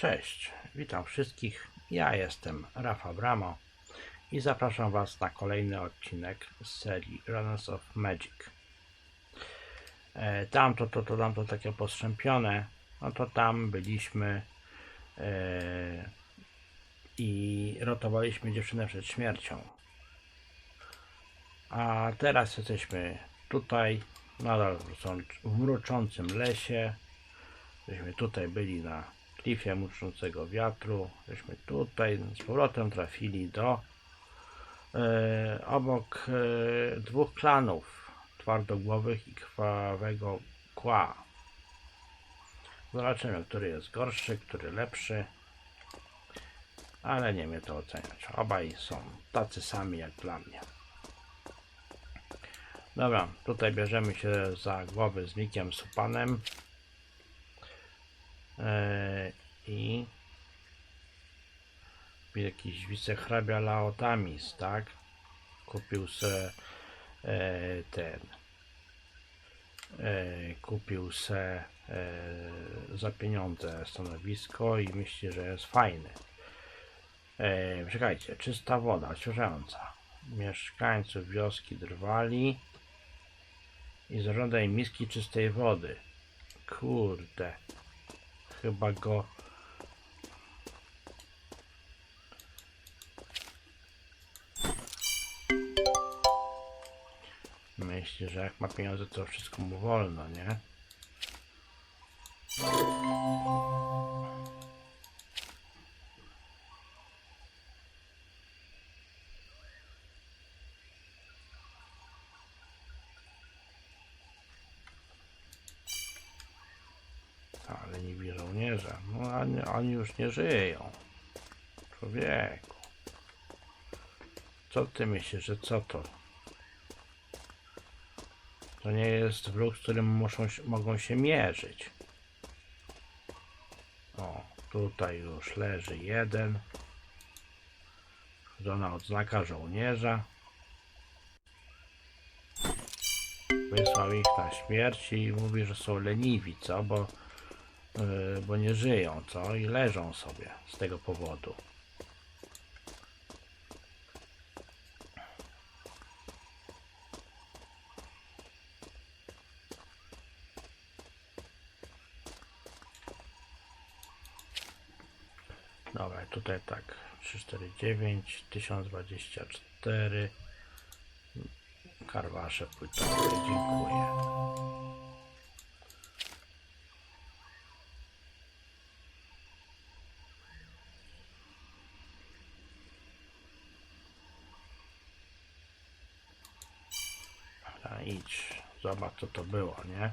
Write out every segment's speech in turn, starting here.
Cześć, witam wszystkich. Ja jestem Rafa Bramo i zapraszam Was na kolejny odcinek z serii Runners of Magic. E, tamto, to, to, tamto takie postrzępione, no to tam byliśmy e, i ratowaliśmy dziewczynę przed śmiercią. A teraz jesteśmy tutaj, nadal w mruczącym lesie. Żeśmy tutaj byli na klifie mruczącego wiatru. Żeśmy tutaj z powrotem trafili do e, obok e, dwóch klanów twardogłowych i krwawego kła. Zobaczymy, który jest gorszy, który lepszy. Ale nie mnie to oceniać. Obaj są tacy sami jak dla mnie. Dobra, tutaj bierzemy się za głowy z Mikiem Supanem. Eee, I jakiś wicehrabia Laotamis, tak? Kupił se e, ten e, kupił se e, za pieniądze stanowisko i myśli, że jest fajny. E, czekajcie, czysta woda, odświeżająca. Mieszkańców wioski drwali i zażądaj miski czystej wody. Kurde. Chyba go. Myśli, że jak ma pieniądze, to wszystko mu wolno, nie? Oni, już nie żyją. Człowieku. Co ty myślisz, że co to? To nie jest wróg, z którym muszą, mogą się mierzyć. O, tutaj już leży jeden. Żona odznaka żołnierza. Wysłał ich na śmierć i mówi, że są leniwi, co? Bo bo nie żyją, co? I leżą sobie z tego powodu. Dobra, tutaj tak 349, 1024 Karwasze płytowe, dziękuję. A zobacz co to było, nie?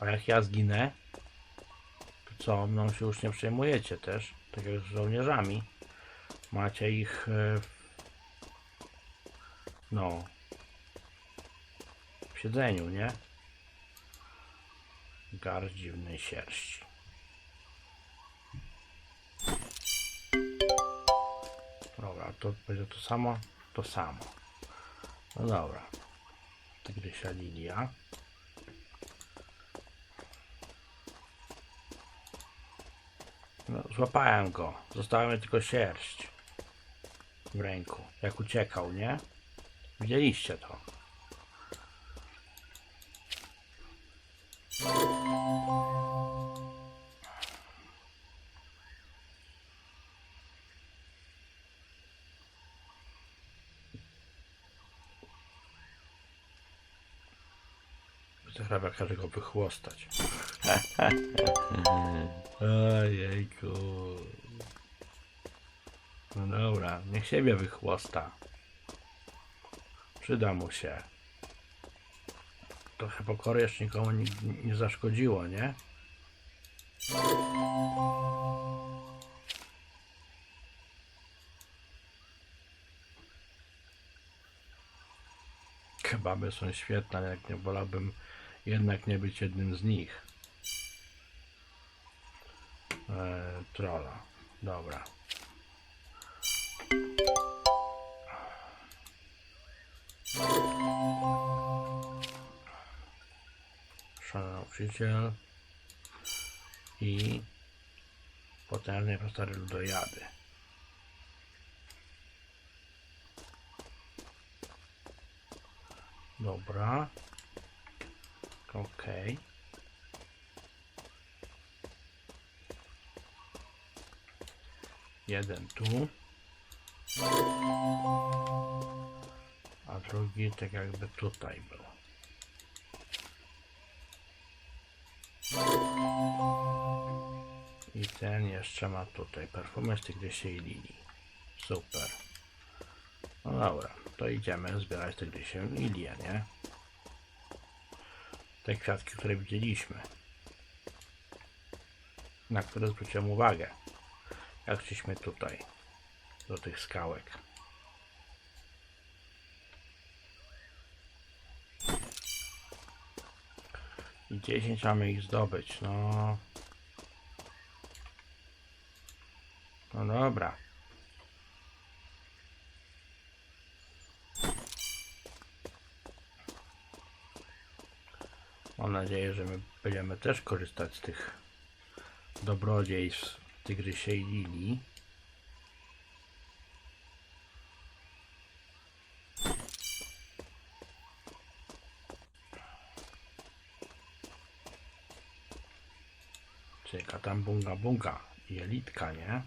A jak ja zginę, to co, mną się już nie przejmujecie też, tak jak z żołnierzami. Macie ich, e, no, w siedzeniu, nie? Garść dziwnej sierści. Dobra, to będzie to samo? To samo. No dobra. Tygrysia Lilia. No, złapałem go. Została mi tylko sierść w ręku. Jak uciekał, nie? Widzieliście to. Hrabia każe go wychłostać. Ojejku. No dobra, niech siebie wychłosta. Przyda mu się. Trochę pokory jeszcze nikomu nie, nie zaszkodziło, nie? Kebaby są świetne, jak nie wolałbym jednak nie być jednym z nich. E, trolla. Dobra. Szanowny nauczyciel. i potężnej prostory ludojady. Dobra. Okej. Jeden tu. A drugi tak jakby tutaj był. I ten jeszcze ma tutaj perfumy z tygrysiej linii. Super. No dobra, to idziemy zbierać tygrysię lilię, nie? Te kwiatki, które widzieliśmy. Na które zwróciłem uwagę. Jak szliśmy tutaj. Do tych skałek. I 10 mamy ich zdobyć, no. No dobra. Mam nadzieję, że my będziemy też korzystać z tych dobrodziejstw tygrysiej lilii. Czyli tam bunga bunga i elitka, nie?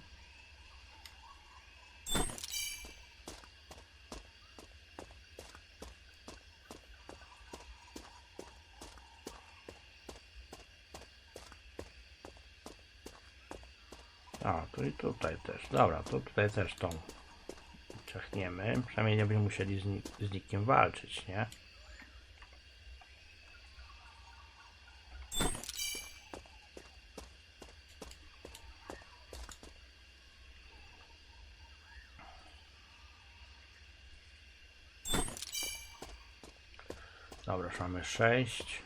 A, to i tutaj też. Dobra, to tutaj też tą ciachniemy. Przynajmniej nie będziemy musieli z, z nikim walczyć, nie? Dobra, już mamy 6.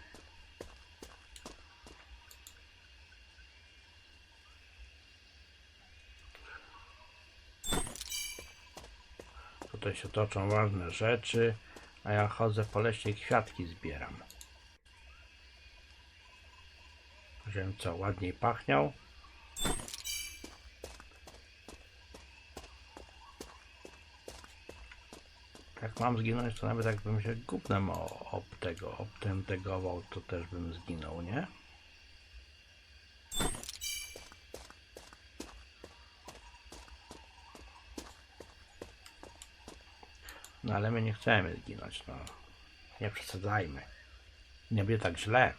Tutaj się toczą ważne rzeczy, a ja chodzę po lesie i kwiatki zbieram. Żebym co, ładniej pachniał. Jak mam zginąć, to nawet jakbym się gównem ob tego, obtentegował, to też bym zginął, nie? No ale my nie chcemy zginąć, no. Nie przesadzajmy. Nie będzie tak źle.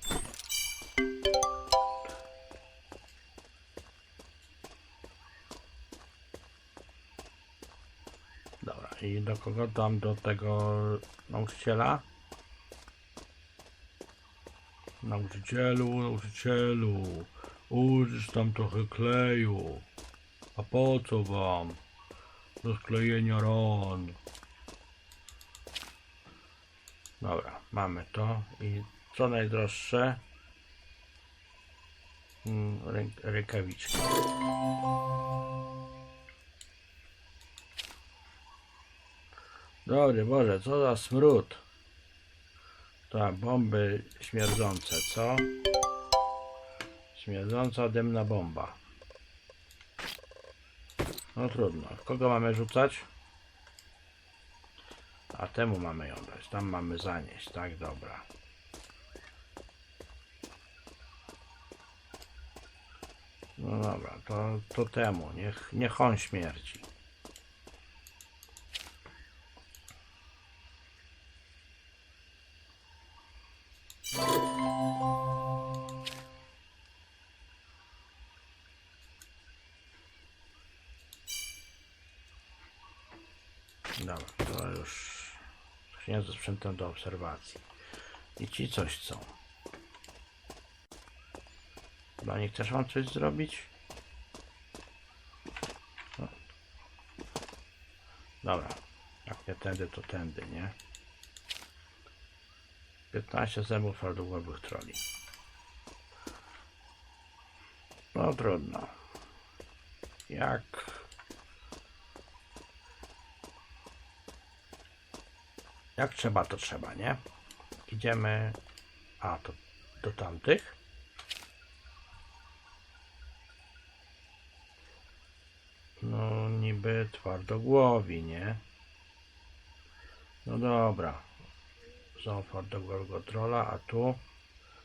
Dobra, i do kogo dam? Do tego nauczyciela? Nauczycielu, nauczycielu, użyć tam trochę kleju. A po co wam? Do sklejenia ran. Dobra, mamy to. I co najdroższe? Mm, Ręk rękawiczki. Dobry Boże, co za smród. To bomby śmierdzące, co? Śmierdząca dymna bomba. No trudno. Kogo mamy rzucać? A temu mamy ją dać. Tam mamy zanieść, tak? Dobra. No dobra, to, to temu. Niech, niech on śmierci. Dobra, to już skrzynia ze sprzętem do obserwacji. I ci coś chcą. Dla nich też mam coś zrobić? No. Dobra, jak nie tędy, to tędy, nie? 15 zębów twardogłowych troli. No trudno. Jak Jak trzeba, to trzeba, nie? Idziemy... A, to do tamtych. No, niby twardogłowi, nie? No dobra. Są twardogłowego trola, a tu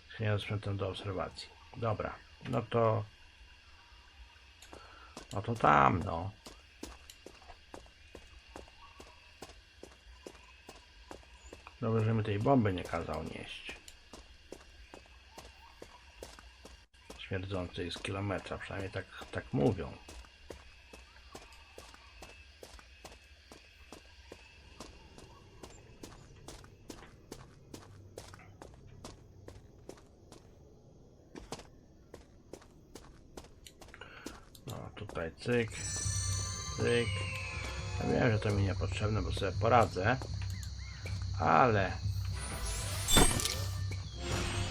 skrzynia z do obserwacji. Dobra, no to... No to tam, no. Dobrze, że mi tej bomby nie kazał nieść. Śmierdzącej z kilometra, przynajmniej tak, tak mówią. No tutaj cyk, cyk. Ja wiem, że to mi niepotrzebne, bo sobie poradzę. Ale...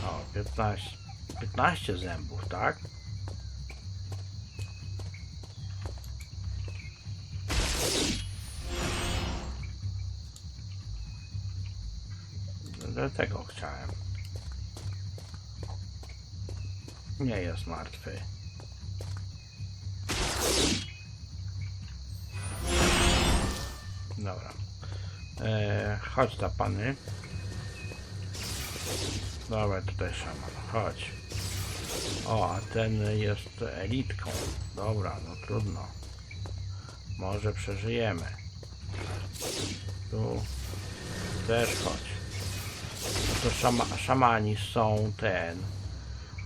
O, 15, 15 zębów, tak? Dlatego chciałem. Nie jest martwy. Dobra. E, chodź ta pany. Dobra, tutaj szaman. Chodź. O, a ten jest elitką. Dobra, no trudno. Może przeżyjemy. Tu też chodź. No to szama, szamani są ten.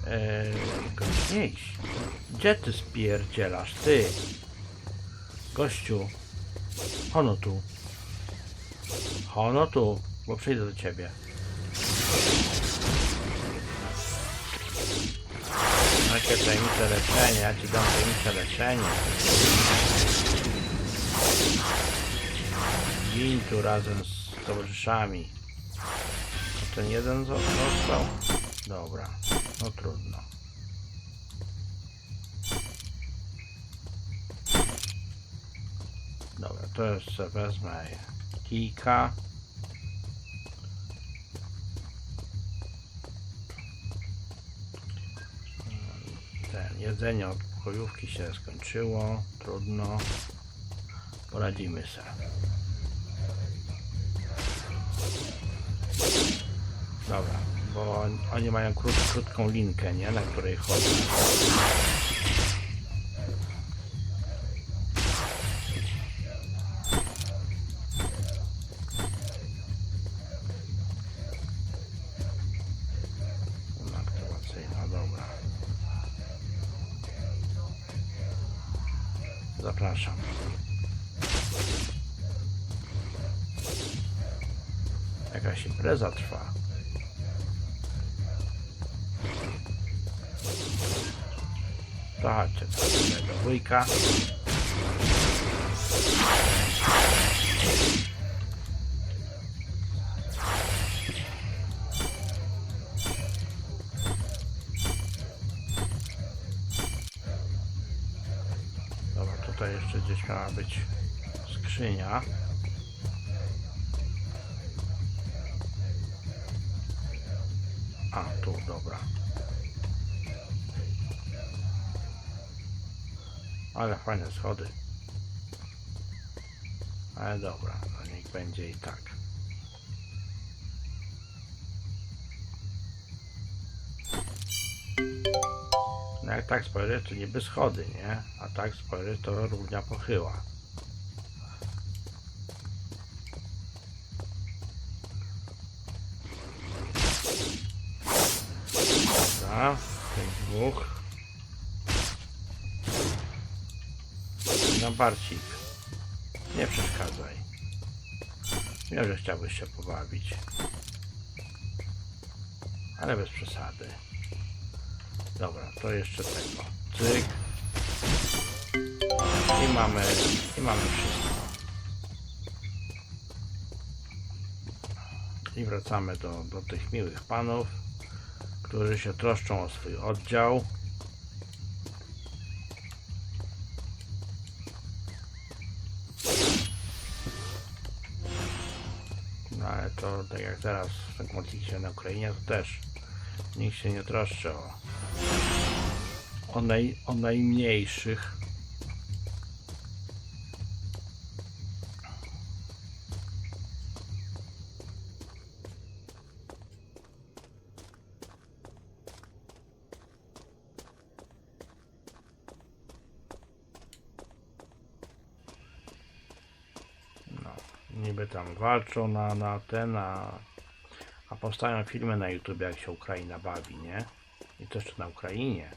E, głośniejsi. Gdzie ty spierdzielasz? Ty. Gościu. Ono tu. Ono tu, bo przyjdę do ciebie. Jakie tajemnicze leczenie, ja ci dam tajemnicze leczenie. Gin tu razem z towarzyszami. Ten jeden zo- został? Dobra, no trudno. Dobra, to jeszcze wezmę kijka. Ten jedzenie od pokojówki się skończyło. Trudno. Poradzimy sobie. Dobra, bo on- oni mają krót, krótką linkę, nie? Na której chodzą. Wujka. Dobra, tutaj jeszcze gdzieś miała być skrzynia. A, tu, dobra. Ale fajne schody. Ale dobra, no niech będzie i tak. No jak tak spojrzeć, to niby schody, nie? A tak spojrzeć, to równia pochyła. Dobra, tych dwóch. No Barcik, nie przeszkadzaj. Wiem, że chciałbyś się pobawić. Ale bez przesady. Dobra, to jeszcze tego. Cyk. I mamy, i mamy wszystko. I wracamy do, do tych miłych panów, którzy się troszczą o swój oddział. To tak jak teraz w tym konflikcie na Ukrainie to też nikt się nie troszczy o, o, naj, o najmniejszych. niby tam walczą na, na ten, a, a powstają filmy na YouTube, jak się Ukraina bawi, nie? I to jeszcze na Ukrainie.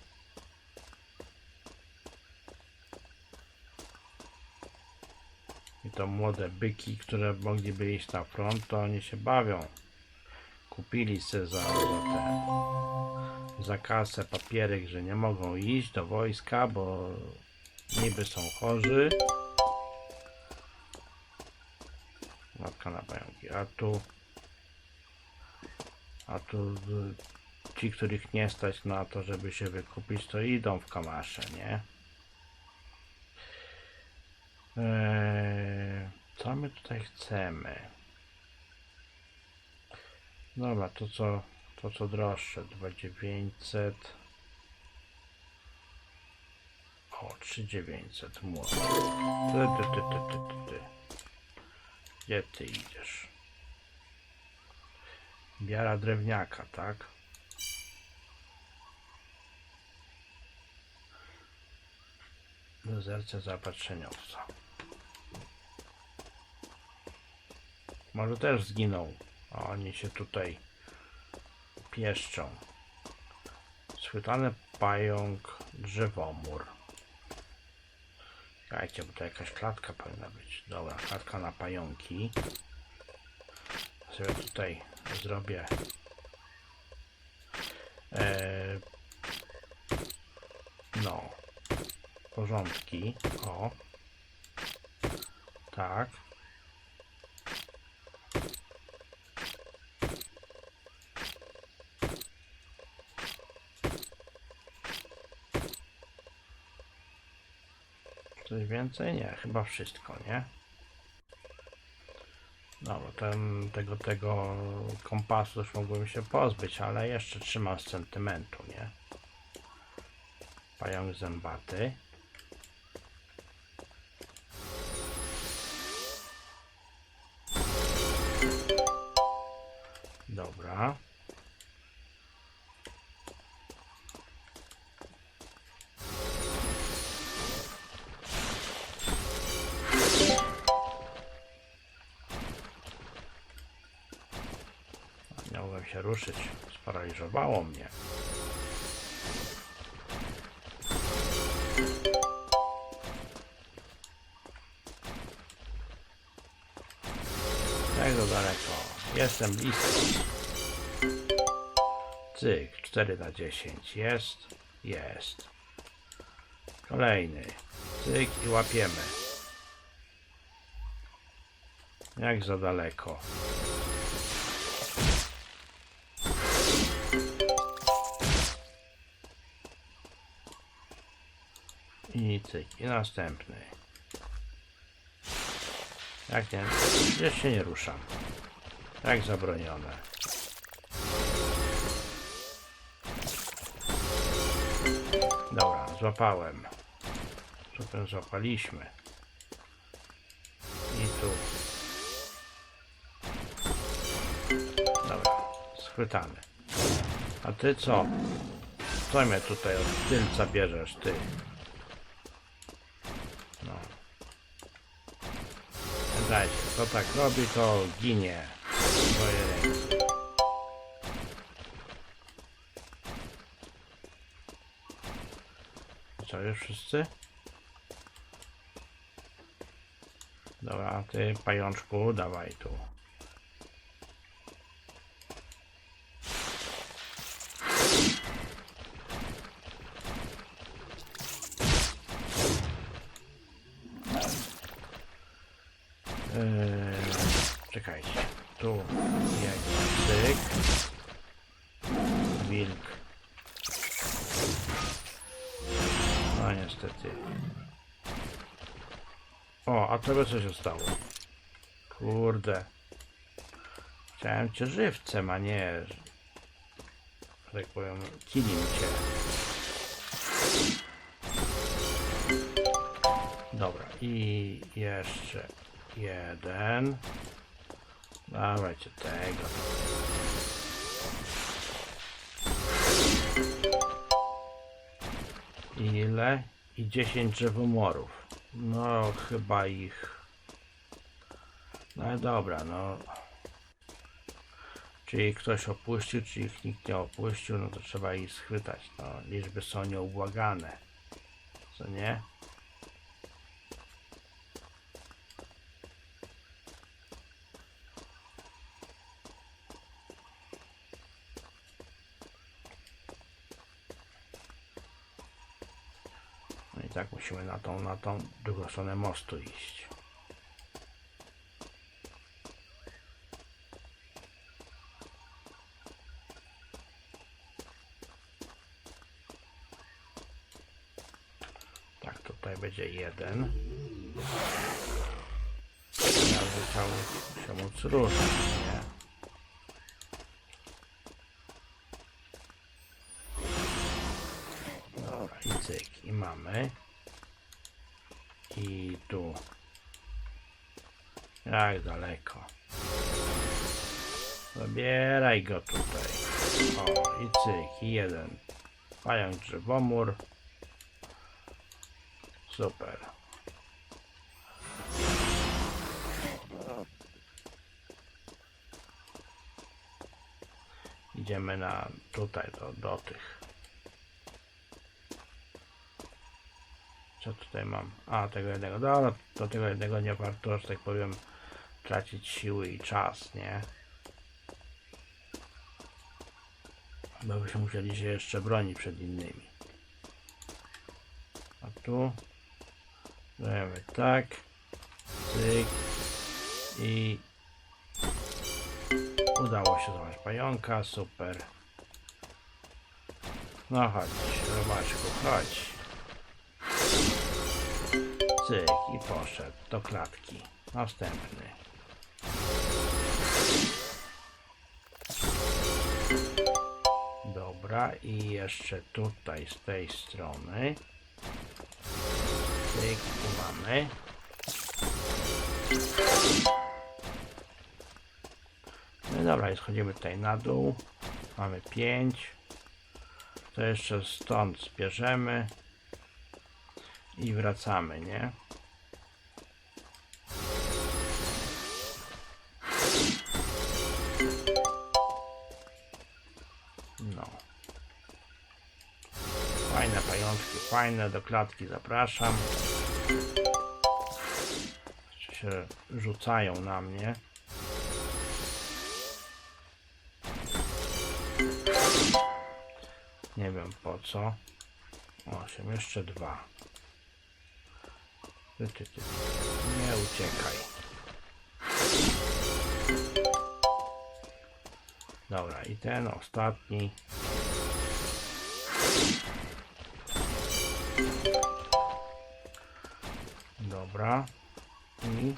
I to młode byki, które mogliby iść na front, to oni się bawią. Kupili se za, za te, za kasę papierek, że nie mogą iść do wojska, bo niby są chorzy. Matka na pająki. A tu a tu ci, których nie stać na to, żeby się wykupić, to idą w kamasze, nie? Eee, co my tutaj chcemy? Dobra, to co, to co droższe, 2900. O, 3900 młody. Gdzie ty idziesz? Biara drewniaka, tak? Dozerce zaopatrzeniowca. Może też zginął, a oni się tutaj pieszczą. Schwytany pająk, drzewomór. Czekajcie, bo to jakaś klatka powinna być. Dobra, klatka na pająki. Sobie tutaj zrobię. E, no. Porządki. O. Tak coś więcej? Nie, chyba wszystko, nie? Bo ten, tego, tego kompasu już mogłem się pozbyć, ale jeszcze trzymam z sentymentu, nie? Pająk zębaty. Dobra. Sparaliżowało mnie. Tego daleko. Jestem blisko. Cyk, 4 na 10. Jest? Jest. Kolejny. Cyk i łapiemy. Jak za daleko. I cyk, i następny. Jak nie? Się nie ruszam. Jak zabronione. Dobra, złapałem. Super, złapaliśmy. I tu. Dobra, schwytany. A ty co? Co mnie tutaj od tylca bierzesz, ty? Dajcie, kto tak robi, to ginie. ręce. Co, już wszyscy? Dobra, ty pajączku, dawaj tu. O, a tobie co się stało? Kurde. Chciałem cię żywcem, a nie... że Tak powiem, cię. Dobra, i jeszcze jeden. Dawajcie tego. Ile? I 10 drzewomorów. No, chyba ich No dobra, no. Czyli ktoś opuścił, czy ich nikt nie opuścił, no to trzeba ich schwytać. No, liczby są nieubłagane. Co nie? Tak musimy na tą, na tą drugą stronę mostu iść. Tak, tutaj będzie jeden. Ja chciał się móc ruszyć, nie? Cyk, i mamy. I tu. Jak daleko. Zabieraj go tutaj. O, i cyk, i jeden. Pająk drzewomór. Super. Idziemy na tutaj do, do tych. Co tutaj mam? A, tego jednego. Dobra, do tego jednego nie warto, że tak powiem, tracić siły i czas, nie? Bo byśmy musieli się jeszcze bronić przed innymi. A tu Dajemy tak. Cyk. I udało się złapać pająka, super. No chodź, robaczku, chodź. Cyk i poszedł do klatki. Następny. Dobra, i jeszcze tutaj z tej strony. Cyk, tu mamy. No dobra, i schodzimy tutaj na dół. Mamy 5. To jeszcze stąd zbierzemy. I wracamy, nie? Fajne, do klatki zapraszam. Się rzucają na mnie. Nie wiem po co. Osiem, jeszcze dwa. Ty, ty, ty. Nie uciekaj. Dobra, i ten ostatni. Dobra. I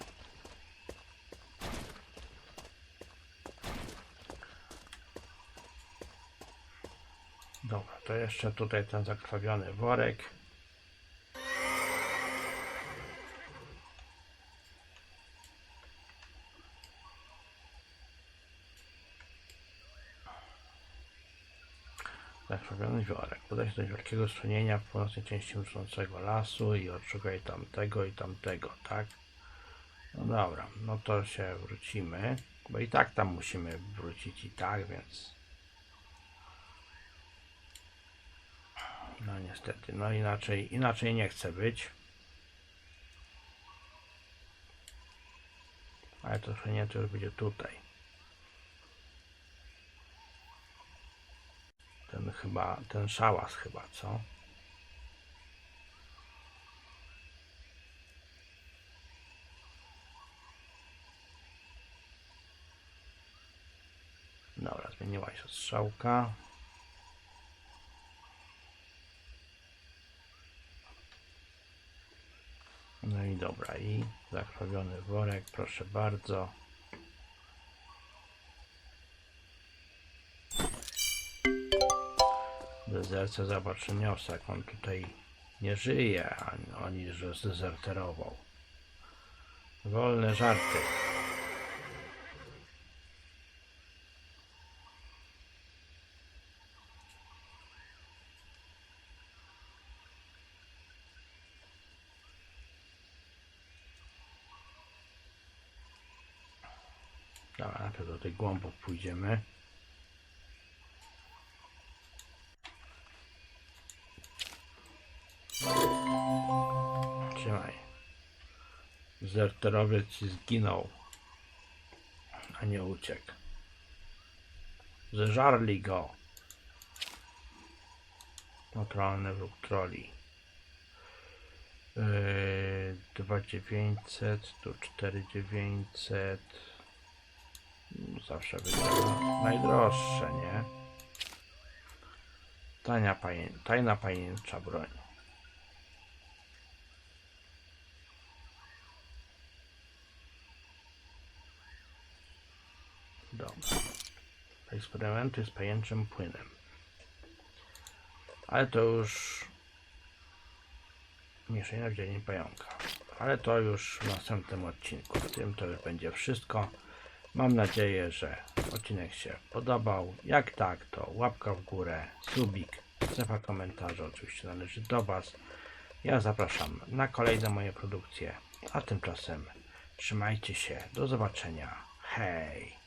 Dobra, to jeszcze tutaj ten zakrwawiony worek. Podaj się do wielkiego strumienia w północnej części mruczącego lasu i odszukaj tamtego i tamtego, tak? No dobra, no to się wrócimy, bo i tak tam musimy wrócić i tak, więc... No niestety, no inaczej, inaczej nie chce być. Ale to nie, to już będzie tutaj. Ten chyba, ten szałas chyba, co? Dobra, zmieniła się strzałka. No i dobra, i zakrwawiony worek, proszę bardzo. Dezerce zobacz wniosek, on tutaj nie żyje, ani oni, że zdezerterował. Wolne żarty. Dobra, najpierw do tych głąbów pójdziemy. Zerterowiec ci zginął, a nie uciekł. Zeżarli go. Naturalny wróg troli. Yy, 2900, tu 4900. Zawsze wygląda najdroższe, nie? Tania pajen, tajna pajęcza broń. Dobra. Eksperymenty z pajęczym płynem. Ale to już mieszanie w dzielni pająka. Ale to już w następnym odcinku. W tym to już będzie wszystko. Mam nadzieję, że odcinek się podobał. Jak tak, to łapka w górę, subik, strefa komentarzy oczywiście należy do Was. Ja zapraszam na kolejne moje produkcje. A tymczasem trzymajcie się. Do zobaczenia. Hej!